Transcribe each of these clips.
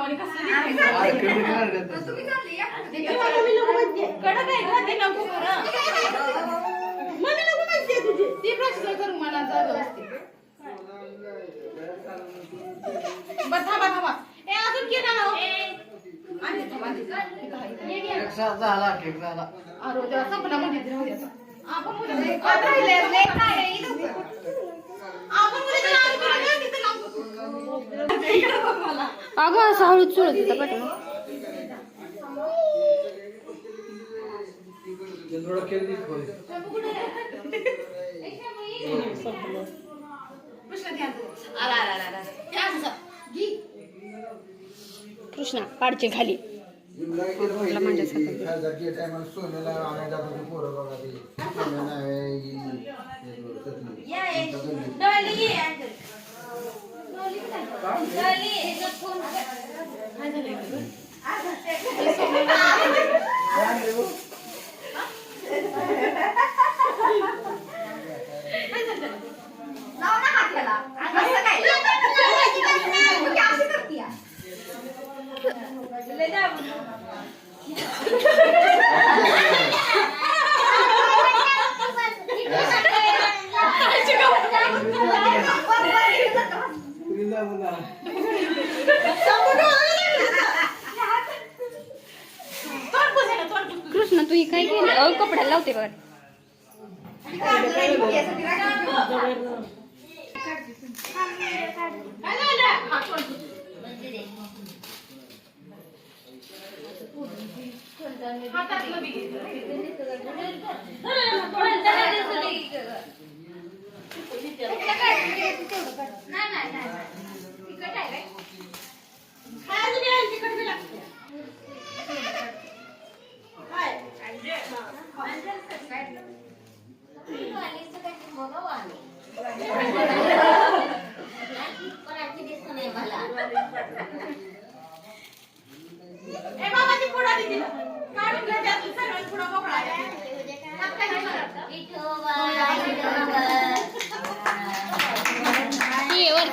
कसं कडक आहे? ते नको तुझी. ती प्रश्न करू मला जागा असते. बरं, थांबा, थांबा. ए, अजून केला ना हो. आणि इथं आहे. अरे देवा, संपला म्हणजे जाऊ. आपण राहिले, लय काय आहे, इथं बघ. आपण उद्या जाऊ, आपण उद्या जाऊ, तिथं लावू. इकडं बघ मला. अगं असं हळूच चुळत होता पाठवून कृष्ण पाडचे खाली. या, ये. डोली घे, अंकल. डोली, ह्याच्यात फोन कर. काय झालंय गं? आता ते- काय झालं? लाव ना हात त्याला. असं काय? ही अशी करतीया. लय दाबून. तोंड पुसायला, तोंड पुस. कृष्णा तू ही काय केलं? अहो कपड्याला लावते बघ. काय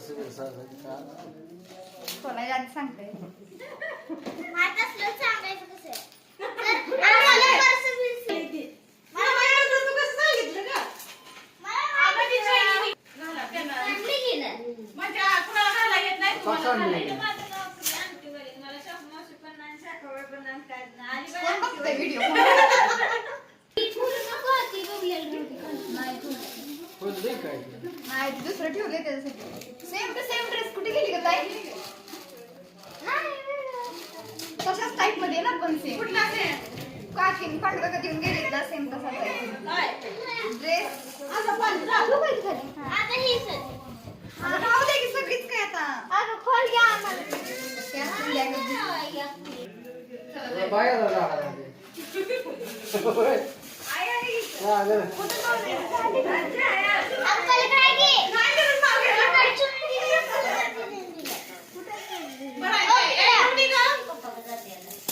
गेलता का? कोणाच्या आधी सांगते मला माहिती होतं तू कसं सांगितलं गं? आपण ती चैनी घाला त्यांना. म्हणजे कुणाला घाला येत नाही तुम्हाला घाला येत. कोण बघतंय व्हिडिओ नाही ते दुसरं ठेवलंय त्याच्यासाठी सेम टू सेम ड्रेस कुठे गेली का ताई टाईपमध्ये ना पण सेम कुठला ते? काकीन पांढरा कधी येऊन गेले ना सेम तसा काय? ड्रेस असं पण जा. राहू दे की सगळीच काय आता. राहणार आई, आई. बरं आहे, काय? ए, एवढी का? किती आहे? आणतो, मी आणतो खाली. त्या टेबल खाली. आणला. काय पर्स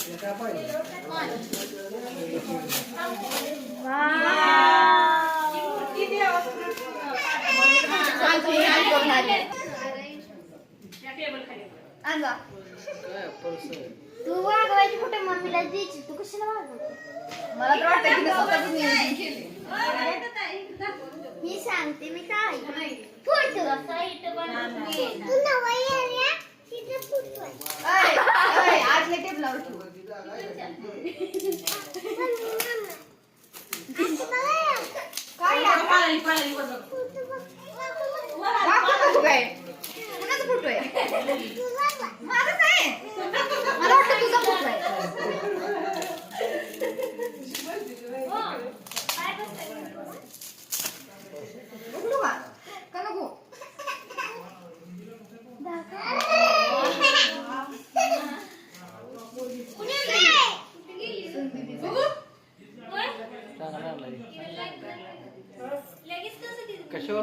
तू वागवायची कुठे मम्मीला द्यायची तू कशाला मला तर वाटतं केले मी सांगते मी काय फोटो पळाली पळाली फोटो आहे? माझाच आहे. मला वाटतं तुझा फोटो आहे.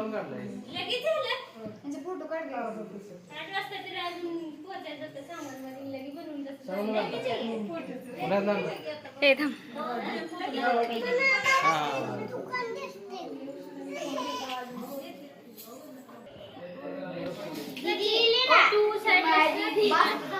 कशावरून काढलाय. त्यांचे फोटो काढले सांगून काढलाय पुण्यात आणलाय ए थांब. हा तू साईड